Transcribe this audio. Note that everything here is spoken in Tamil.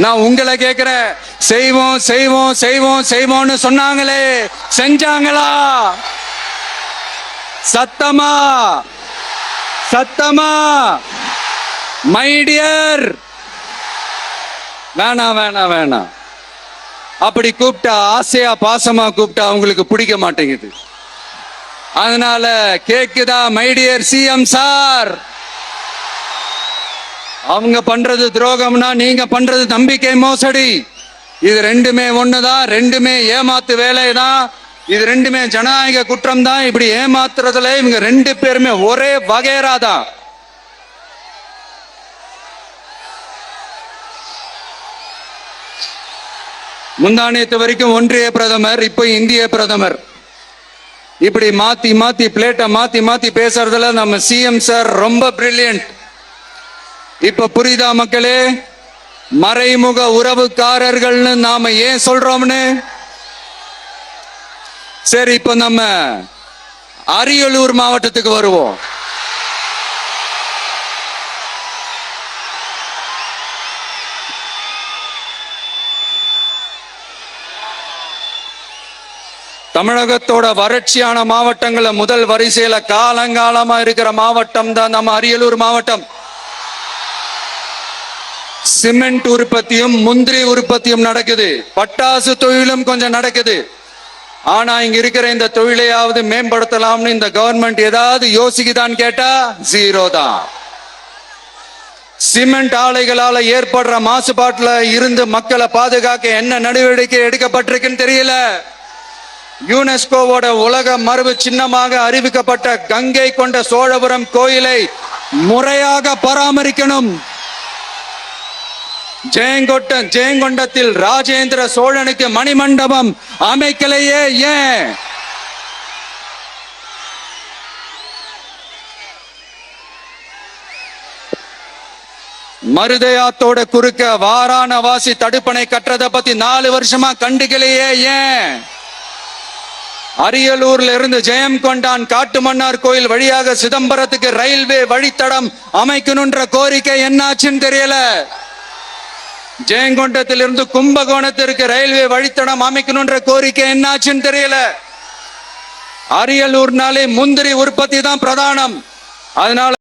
நான் உங்களை கேட்கிறேன். செய்வோம் செய்வோம் செய்வோம் செய்வோம்னு சொன்னாங்களே. செஞ்சாங்களா? சத்தமா? சத்தமா? மைடியர் வேணாம் வேணாம் வேணாம். அப்படி கூப்பிட்டா ஆசையா பாசமா கூப்பிட்டா அவங்களுக்கு பிடிக்க மாட்டேங்குது. அதனால கேக்குதா மைடியர் சிஎம் சார் அவங்க பண்றது துரோகம்னா நீங்க பண்றது நம்பிக்கை மோசடி. இது ரெண்டுமே ஒண்ணுதான் ரெண்டுமே ஏமாத்து வேலைதான். இது ரெண்டுமே ஜனநாயக குற்றம் தான் இப்படி ஏமாத்துறதுல இவங்க ரெண்டு பேருமே ஒரே வகைரா தான் முந்தானியத்து வரைக்கும் ஒன்றிய பிரதமர் இப்போ இந்திய பிரதமர். இப்படி மாத்தி மாத்தி பிளேட்டை மாத்தி மாத்தி பேசுறதுல நம்ம சிஎம் சார் ரொம்ப பிரில்லியன்ட் இப்ப புரியுதா மக்களே? மறைமுக உறவுக்காரர்கள்னு நாம ஏன் சொல்றோம்னு? சரி இப்ப நம்ம அரியலூர் மாவட்டத்துக்கு வருவோம். தமிழகத்தோட வறட்சியான மாவட்டங்களை முதல் வரிசையில காலங்காலமா இருக்கிற மாவட்டம் தான் நம்ம அரியலூர் மாவட்டம். சிமெண்ட் உற்பத்தியும் முந்திரி உற்பத்தியும் நடக்குது. பட்டாசு தொழிலும் கொஞ்சம் நடக்குது. ஆனா இங்க இருக்கிற இந்த தொழிலையாவது மேம்படுத்தலாம்னு இந்த கவர்மெண்ட் ஏதாவது யோசிக்குதான்னு கேட்டா ஜீரோ தான். சிமெண்ட் ஆலைகளால ஏற்படுற மாசுபாட்டுல இருந்து மக்களை பாதுகாக்க என்ன நடவடிக்கை எடுக்கப்பட்டிருக்குன்னு தெரியல. யுனெஸ்கோவோட உலக மரபு சின்னமாக அறிவிக்கப்பட்ட கங்கை கொண்ட சோழபுரம் கோயிலை முறையாக பராமரிக்கணும். ஜெயங்கொட்ட ஜெயங்கொண்டத்தில் ராஜேந்திர சோழனுக்கு மணிமண்டபம் அமைக்கலையே ஏன்? மருதையாத்தோட குறுக்க வாராணவாசி தடுப்பணை கட்டுறதை பத்தி நாலு வருஷமா கண்டுக்கலையே ஏன்? அரியலூர்ல இருந்து ஜெயம் கொண்டான் காட்டுமன்னார் கோயில் வழியாக சிதம்பரத்துக்கு ரயில்வே வழித்தடம் அமைக்கணும்ன்ற கோரிக்கை என்னாச்சுன்னு தெரியல. ஜெயங்கொண்டத்திலிருந்து கும்பகோணத்திற்கு ரயில்வே வழித்தடம் அமைக்கணும்ன்ற கோரிக்கை என்னாச்சுன்னு தெரியல. அரியலூர்னாலே முந்திரி உற்பத்தி தான் பிரதானம். அதனால